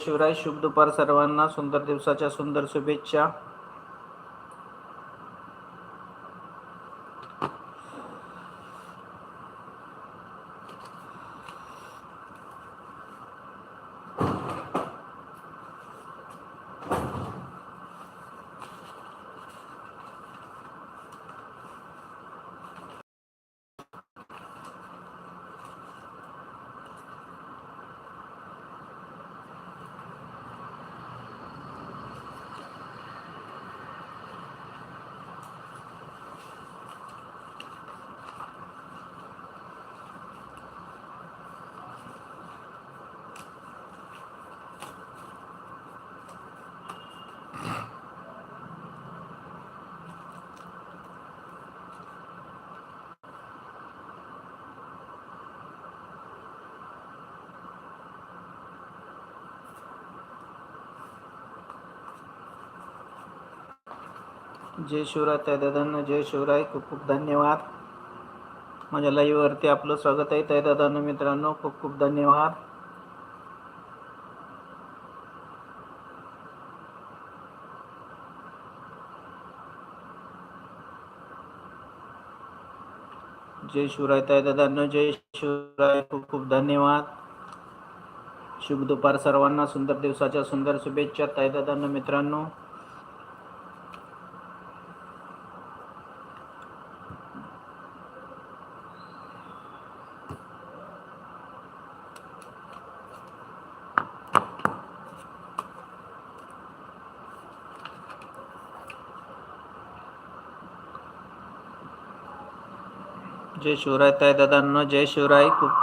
शिवराय शुभ दुपार सर्वांना. सुंदर दिवसाच्या सुंदर शुभेच्छा. जय शिवराय त्या जय शिवराय खूप खूप धन्यवाद. माझ्या लाईव्हवरती आपलं स्वागत आहे. त्या मित्रांनो खूप खूप धन्यवाद. जय शिवराय ताई जय शिवराय खूप खूप धन्यवाद. शुभ दुपार सर्वांना सुंदर दिवसाच्या सुंदर शुभेच्छा ताई मित्रांनो. जय शिवराय ताई दादांना जय शिवराय. खूप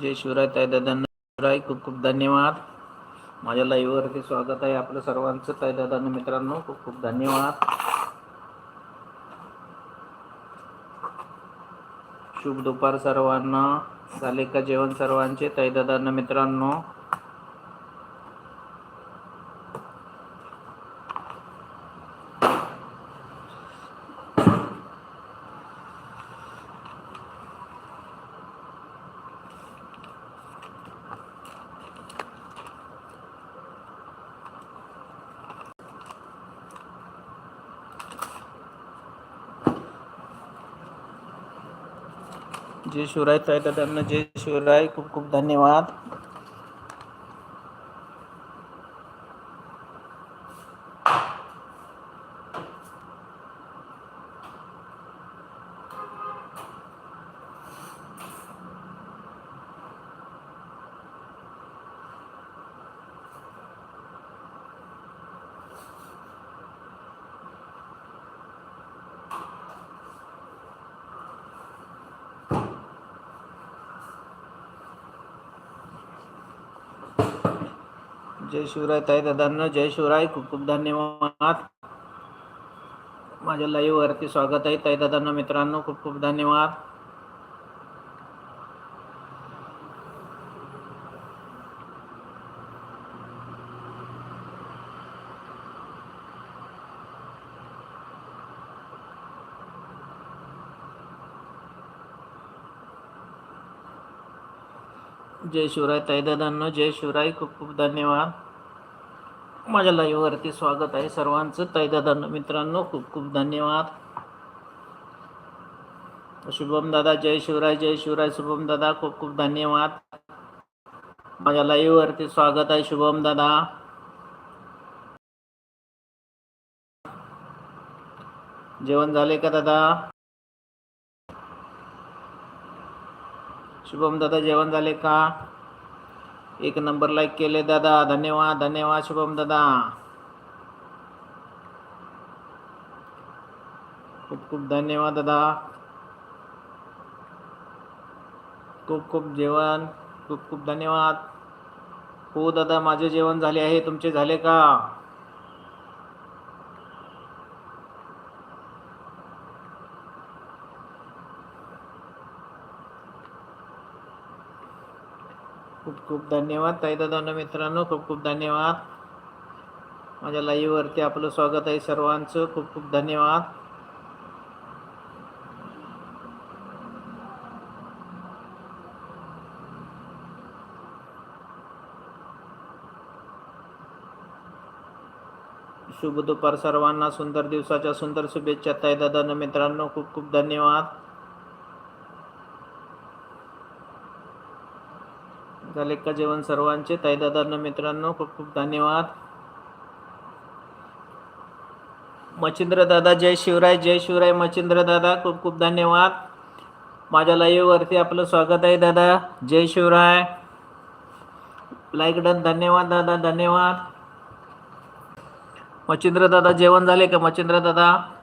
जय शिवराय ताई दादांना शिवराय खूप खूप धन्यवाद. माझ्या लाईव्हवरती स्वागत आहे आपलं सर्वांचं. ताई दादांना मित्रांनो खूप खूप धन्यवाद. शुभ दुपार सर्वांना. झाले का जेवण सर्वांचे? ताई दादांना मित्रांनो जय शिवराय ताई त्यांना जय शिवराय खूप खूप धन्यवाद. जय शिवराय ताई दादांना जय शिवराय खूप खूप धन्यवाद. माझ्या लाईव्ह वरती स्वागत आहे. ताई दादांना मित्रांनो खूप खूप धन्यवाद. जय शिवराय ताईदादांनो जय शिवराय खूप खूप धन्यवाद. माझ्या लाईव्हवरती स्वागत आहे सर्वांचं. ताई मित्रांनो खूप खूप धन्यवाद. शुभम दादा जय शिवराय जय शिवराय. शुभम दादा खूप खूप धन्यवाद. माझ्या लाईव्हवरती स्वागत आहे शुभम दादा. जेवण झाले का दादा? शुभम दादा जेवण झाले का? एक नंबर लाईक केले दादा. धन्यवाद धन्यवाद. शुभम दादा. खूप खूप धन्यवाद दादा. खूप खूप जेवण. खूप खूप धन्यवाद. हो दादा माझे जेवण झाले आहे. तुमचे झाले का? खूप धन्यवाद ताईदादांना मित्रांनो खूप खूप धन्यवाद. माझ्या लाईव्हवरती आपलं स्वागत आहे सर्वांचं. खूप खूप धन्यवाद. शुभ दुपार सर्वांना. सुंदर दिवसाच्या सुंदर शुभेच्छा ताईदादांना मित्रांनो खूप खूप धन्यवाद. झाले का जेवण सर्वांचे. ताई मित्रांनो खूप खूप धन्यवाद. मच्छिंद्र दादा जय शिवराय जय शिवराय मच्छिंद्र दादा खूप खूप धन्यवाद. माझ्या लाईव्हवरती आपलं स्वागत आहे दादा. जय शिवराय. लाईक डन धन्यवाद दादा धन्यवाद. मच्छिंद्र दादा जेवण झाले का? मच्छिंद्र दादा.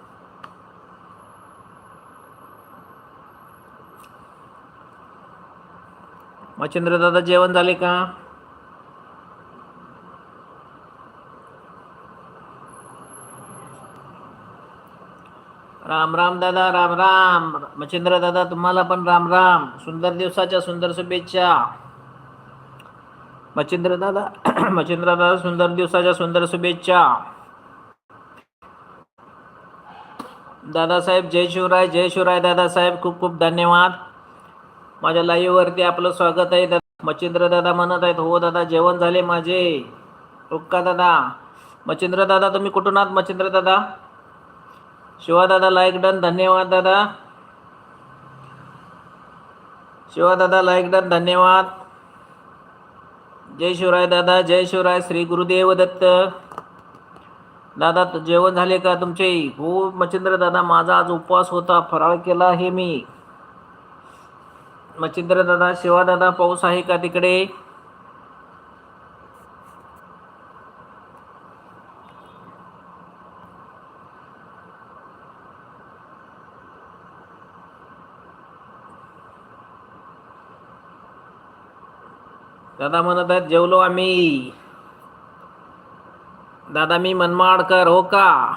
मच्छिंद्र दादा जेवण झाले का? राम राम दादा राम राम. मच्छिंद्र दादा तुम्हाला पण राम राम. सुंदर दिवसाच्या सुंदर शुभेच्छा. मच्छिंद्र दादा मच्छिंद्र दादा सुंदर दिवसाच्या सुंदर शुभेच्छा. दादासाहेब जय शिवराय जय शिवराय दादासाहेब खूप खूप धन्यवाद. माझ्या लाईव्ह वरती आपलं स्वागत आहे दादा. मच्छिंद्र दादा म्हणत आहेत हो दादा जेवण झाले माझे. रुक्का दादा मच्छिंद्र दादा तुम्ही कुठून आहात मच्छिंद्र दादा? शिवा दादा लाईक डन धन्यवाद दादा. शिवा दादा लाईक डन धन्यवाद. जय शिवराय दादा जय शिवराय श्री गुरुदेव दत्त. दादा जेवण झाले का तुमचे? हो मच्छिंद्र दादा माझा आज उपवास होता फराळ केला हे मी. मच्छिंद्र दादा शिवा दादा पाऊस आहे का तिकडे? दादा म्हणत आहेत जेवलो आम्ही. दादा मी मनमाडकर हो का?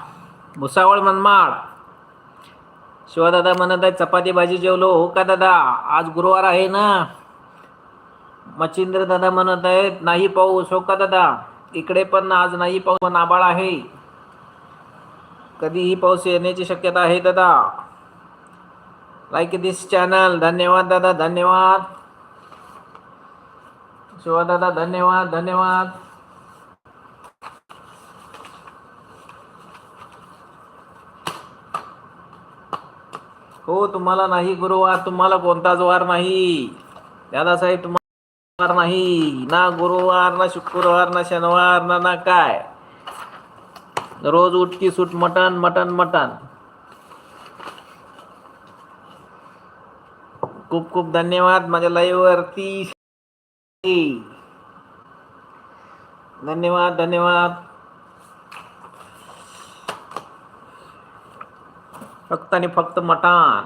भुसावळ मनमाड. शिवादादा म्हणत आहेत चपाती भाजी जेवलो. हो का दादा? आज गुरुवार आहे ना? मच्छिंद्र दादा म्हणत आहेत नाही पाऊस. हो का दादा? इकडे पण आज नाही पाऊस पण आबाळ आहे. कधीही पाऊस येण्याची शक्यता आहे दादा. लाईक दिस चॅनल धन्यवाद दादा धन्यवाद. शिवादादा धन्यवाद धन्यवाद. हो तुम्हाला नाही गुरुवार तुम्हाला कोणताच वार नाही. दादासाहेब तुम्हाला वार नाही. ना गुरुवार ना शुक्रवार ना शनिवार ना ना काय. रोज उठकी सूट मटन मटन मटन खूप खूप धन्यवाद माझ्या लाईव्ह वरती धन्यवाद धन्यवाद. फक्त आणि फक्त मटान.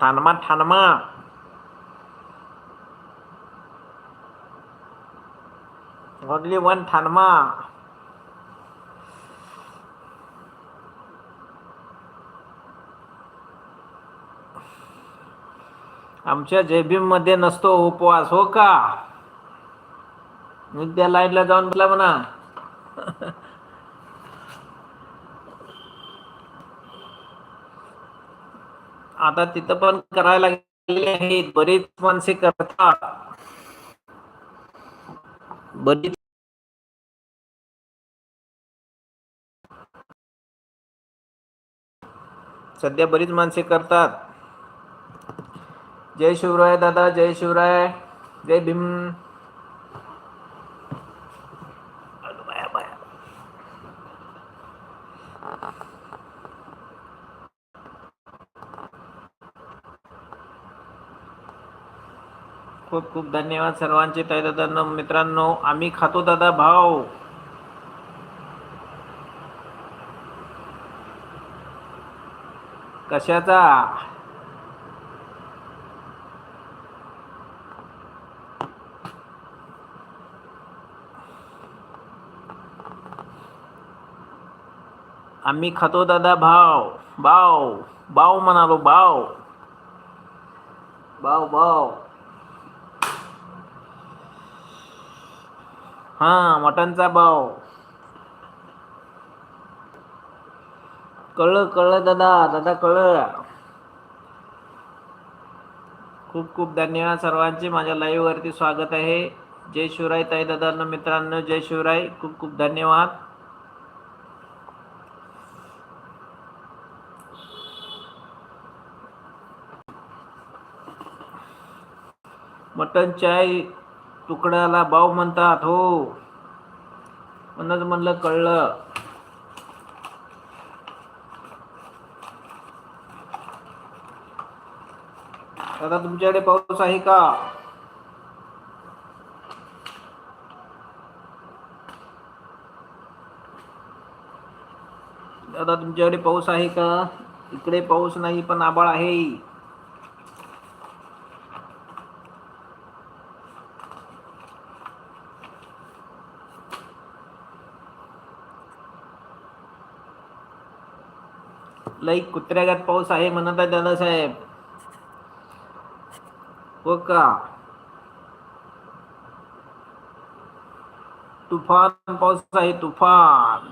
ठाणमा ठाणमा ओनली वन ठाणमा आमच्या जयभीममध्ये नसतो उपवास हो का? मी त्या लाईनला जाऊन बोला म्हणा. आता तिथं पण करायला लागलेले आहेत बरीच माणसे करतात. बरीच सध्या बरीच माणसे करतात. जय शिवराय दादा जय शिवराय जय भीम. खूप खूप धन्यवाद सर्वांचे. ताई दादांना मित्रांनो आम्ही खातो दादा भाव. कशाचा? आम्ही खातो दादा भाव. भाव. भाव म्हणालो भाव. भाव भाव. हा मटनचा भाव कळलं कळलं दादा दादा कळलं. खूप खूप धन्यवाद सर्वांचे. माझ्या लाईव्ह वरती स्वागत आहे. जय शिवराय ताई दादांना मित्रांनो जय शिवराय. खूप खूप धन्यवाद. मटन चाय तुकड्याला बाव म्हणतात हो. म्हणूनच म्हणलं कळलं. दादा तुमच्याकडे पाऊस आहे का? दादा तुमच्याकडे पाऊस आहे का? इकडे पाऊस नाही पण आबाळ आहे. लई कुत्र्यागत पाऊस आहे म्हणत आहे दादासाहेब. हो का? तुफान पाऊस आहे तुफान.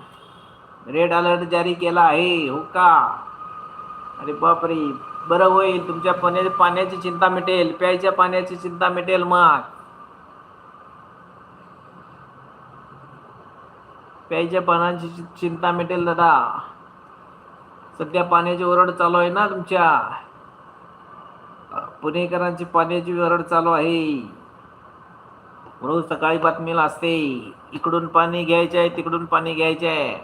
रेड अलर्ट जारी केला आहे हो का? अरे बापरे बरं होईल तुमच्या पाण्या पाण्याची चिंता मिटेल प्यायच्या पाण्याची चिंता मिटेल मग. प्यायच्या पाण्याची चिंता मिटेल दादा. सध्या पाण्याची ओरड चालू आहे ना तुमच्या? पुणेकरांची पाण्याची ओरड चालू आहे. रोज सकाळी बातमीला असते इकडून पाणी घ्यायचे आहे तिकडून पाणी घ्यायचे आहे.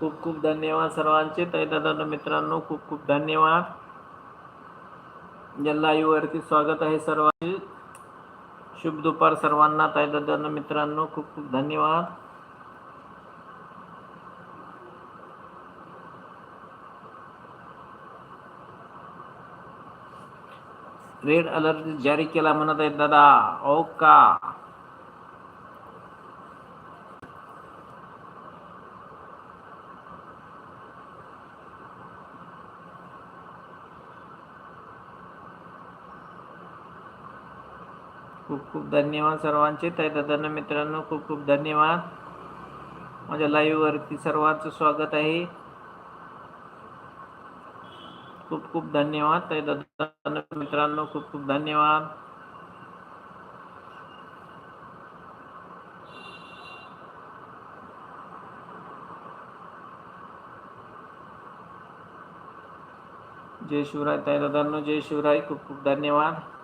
खूप खूप धन्यवाद सर्वांचे. तैदा मित्रांनो खूप खूप धन्यवाद. या वरती स्वागत आहे सर्वांचे. शुभ दुपार सर्वांना. ताई मित्रांनो खूप खूप धन्यवाद. रेड अलर्ट जारी केला म्हणत आहेत दादा. ओ का? खूप खूप धन्यवाद सर्वांचे. ताई मित्रांनो खूप खूप धन्यवाद. माझ्या लाईव्हवरती सर्वांचं स्वागत आहे. खूप खूप धन्यवाद. ताई मित्रांनो खूप खूप धन्यवाद. जय शिवराय ताई दादांनो जय शिवराय. खूप खूप धन्यवाद.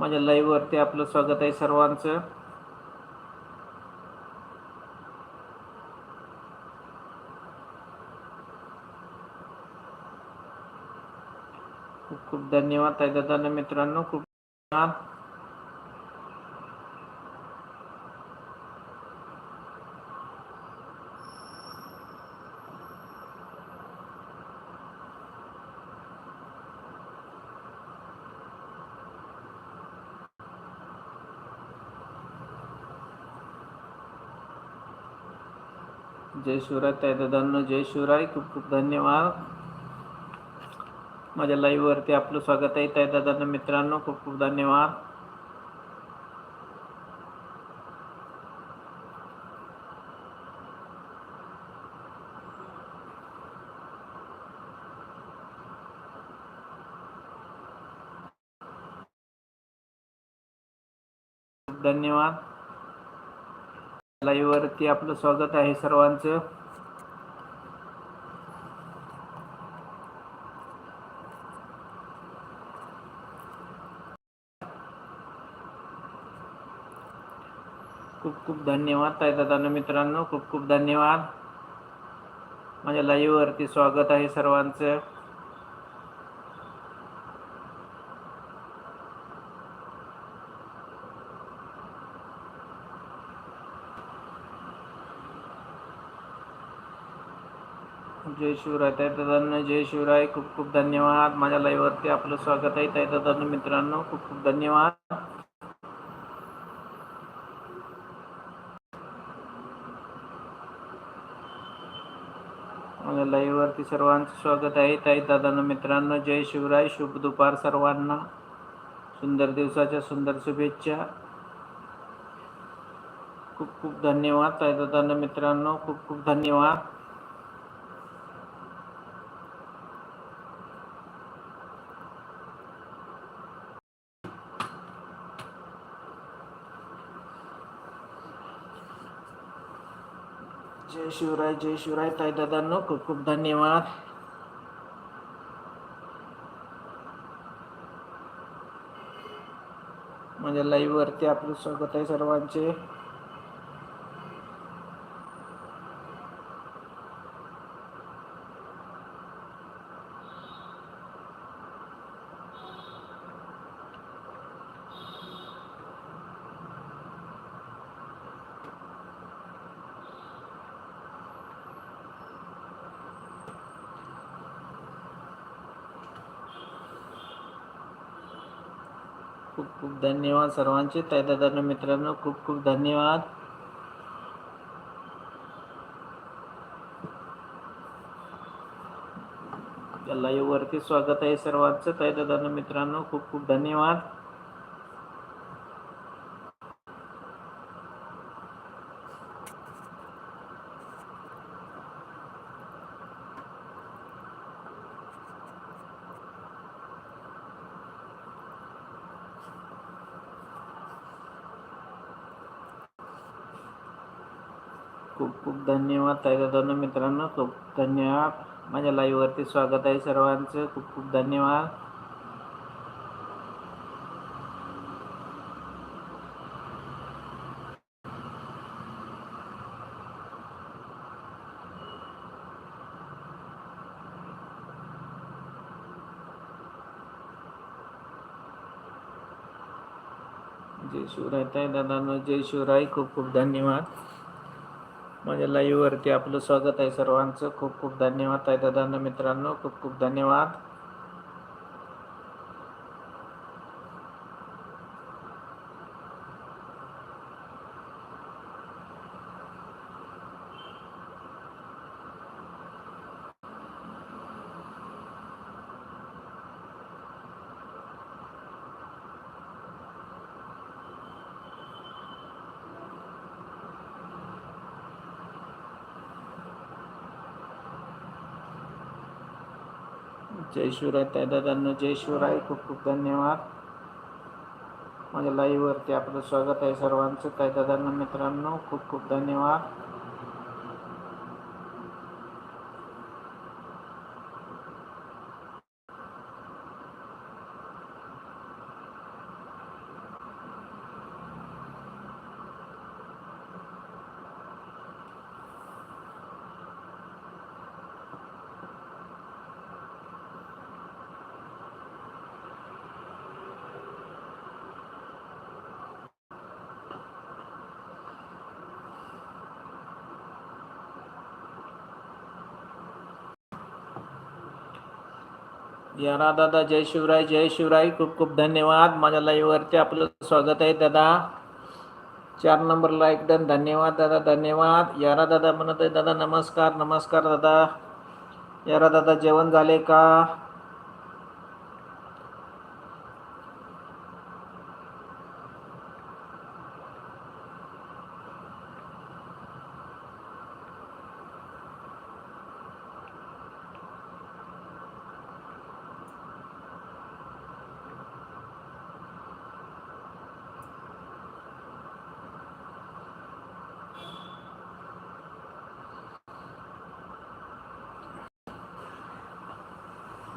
माझ्या लाईव्ह वरती आपलं स्वागत आहे सर्वांचं. खूप खूप धन्यवाद ताई दादा मित्रांनो. खूप धन्यवाद जय शिवराय त्या दादांना जय शिवराय. खूप खूप धन्यवाद. माझ्या लाईव्ह वरती आपलं स्वागत आहे. त्या दादांना मित्रांनो खूप खूप धन्यवाद. धन्यवाद. लाईव्हवरती आपलं स्वागत आहे सर्वांचं. खूप खूप धन्यवाद ताई दादा मित्रांनो खूप खूप धन्यवाद. माझ्या लाईव्ह वरती स्वागत आहे सर्वांचं. जय शिवराय. ताई जय शिवराय. खूप खूप धन्यवाद. माझ्या लाईव्ह वरती आपलं स्वागत आहे. ताई दादांना मित्रांनो, खूप खूप धन्यवाद. लाईव्ह वरती सर्वांचं स्वागत आहे. ताई दादांना मित्रांनो, जय शिवराय. शुभ दुपार सर्वांना. सुंदर दिवसाच्या सुंदर शुभेच्छा. खूप खूप धन्यवाद. ताई दादांना मित्रांनो, खूप खूप धन्यवाद. जय शिवराय जय शिवराय. ताई दादांनो खूप खूप धन्यवाद. माझ्या लाईव्ह वरती आपलं स्वागत आहे सर्वांचे. खूप खूप धन्यवाद सर्वांचे. तैदादांना मित्रांनो खूप खूप धन्यवाद. या लाईव्ह वरती स्वागत आहे सर्वांचं. तैदादांना मित्रांनो खूप खूप धन्यवाद. खूप खूप धन्यवाद ताईदादांना मित्रांनो खूप धन्यवाद. माझ्या लाईव्हवरती स्वागत आहे सर्वांचं. खूप खूप धन्यवाद. जय शिवराय ताई दादांनो जय शिवराय खूप खूप धन्यवाद. माझ्या लाईव्हवरती आपलं स्वागत आहे सर्वांचं. खूप खूप धन्यवाद आहे दादांनो मित्रांनो. खूप खूप धन्यवाद. जय शिवराय त्या दादांना जय शिवराय. खूप खूप धन्यवाद. माझ्या लाईव्हवरती आपलं स्वागत आहे सर्वांचं. ताई दादांना मित्रांनो खूप खूप धन्यवाद. यारा दादा जय शिवराय जय शिवराय. खूप खूप धन्यवाद. माझ्या लाईव्हवरती आपलं स्वागत आहे दादा. चार नंबरला एकदम धन्यवाद दादा धन्यवाद. यारा दादा म्हणत आहे दादा नमस्कार नमस्कार दादा. यारा दादा जेवण झाले का?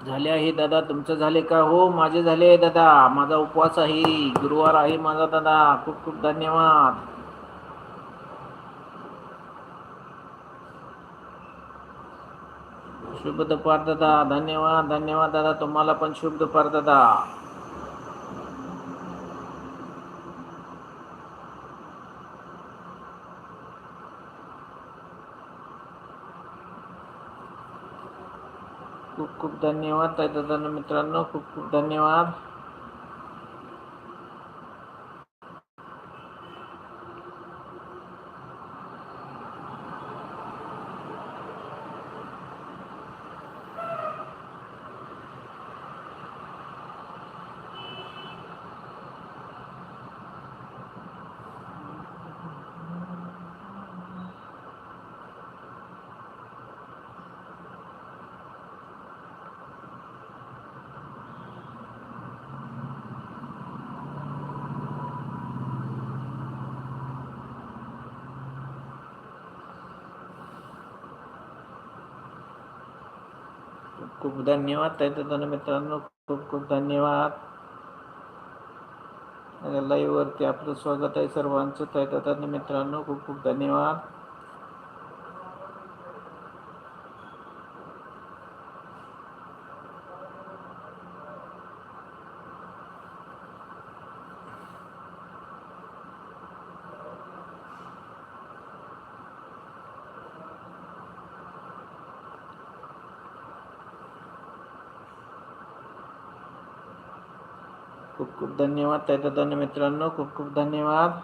झाले आहे दादा तुमचं झाले का? हो माझे झाले आहे दादा. माझा उपवास आहे. गुरुवार आहे माझा दादा. खूप खूप धन्यवाद. शुभ दुपार दादा. धन्यवाद धन्यवाद दादा. तुम्हाला पण शुभ दुपार दादा. खूप धन्यवाद ताई दादा मित्रांनो खूप खूप धन्यवाद. खूप धन्यवाद ताई. मित्रांनो खूप खूप धन्यवाद लाईव्ह वरती आपलं स्वागत आहे सर्वांचं. ताई मित्रांनो खूप खूप धन्यवाद. खूप खूप धन्यवाद ताई दादा मित्रांनो खूप खूप धन्यवाद।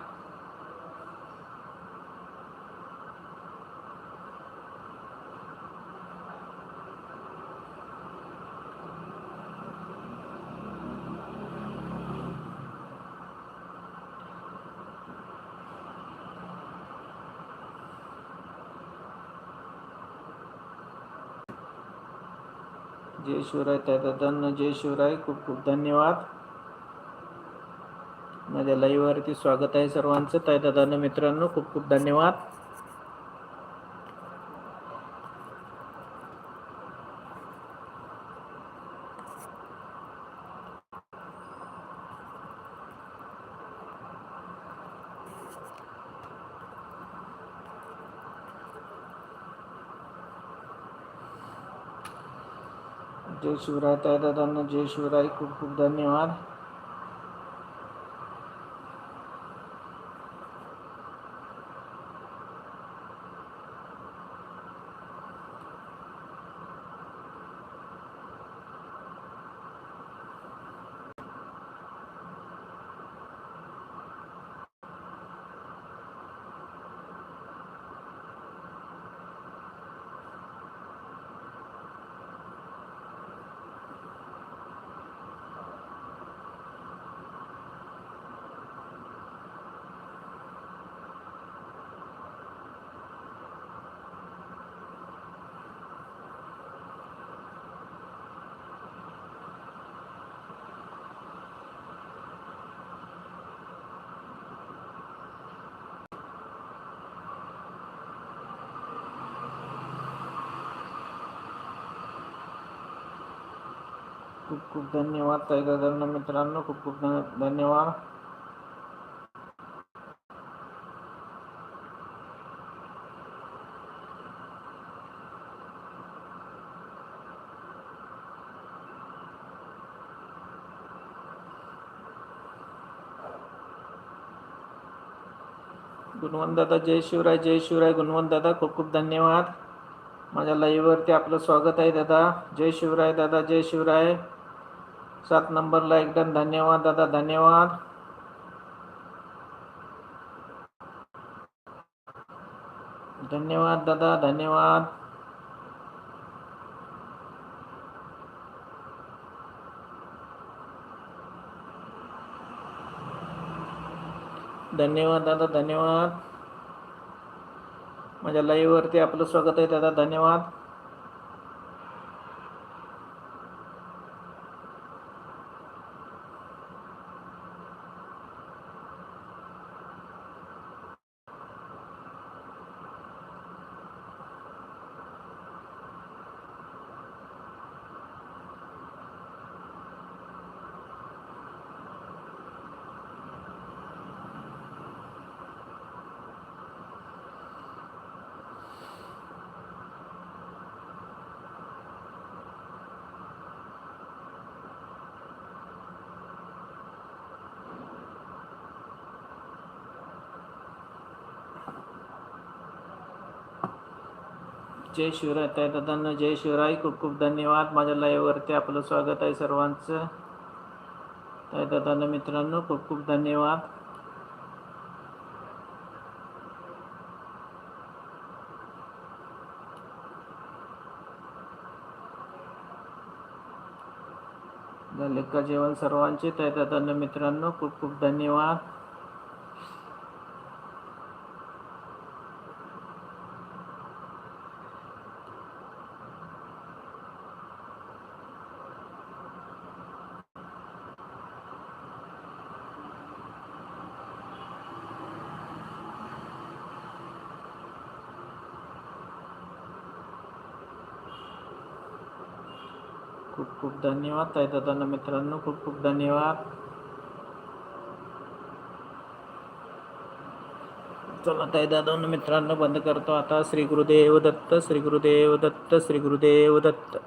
जय शिवराय ताई दादांना जय शिवराय खूप खूप धन्यवाद। माझ्या लाईव्ह वरती स्वागत आहे सर्वांचं. ताई दादांना मित्रांनो खूप खूप धन्यवाद. जय शिवराय ताई दादांना जय शिवराय खूप खूप धन्यवाद. खूप खूप धन्यवाद ताई मित्रांनो खूप खूप धन्यवाद. गुणवंत दादा जय शिवराय जय शिवराय गुणवंत दादा खूप खूप धन्यवाद. माझ्या लाईव्हवरती आपलं स्वागत आहे दादा. जय शिवराय दादा जय शिवराय. सात नंबरला एकदम धन्यवाद दादा धन्यवाद. धन्यवाद दादा धन्यवाद. धन्यवाद दादा धन्यवाद. माझ्या लाईव्हवरती आपलं स्वागत आहे दादा धन्यवाद. जय शिवराय. ताई दादांना जय शिवराय. खूप खूप धन्यवाद. माझ्या लाईव्हवरती आपलं स्वागत आहे सर्वांचं. ताई दादांना मित्रांनो खूप खूप धन्यवाद. झाले का जेवण सर्वांचे? ताई दादांना मित्रांनो खूप खूप धन्यवाद खूप खूप धन्यवाद ताई दादांना मित्रांनो खूप खूप धन्यवाद. चला ताई दादांना मित्रांनो बंद करतो आता. श्री गुरुदेव दत्त श्री गुरुदेव दत्त श्री गुरुदेव दत्त.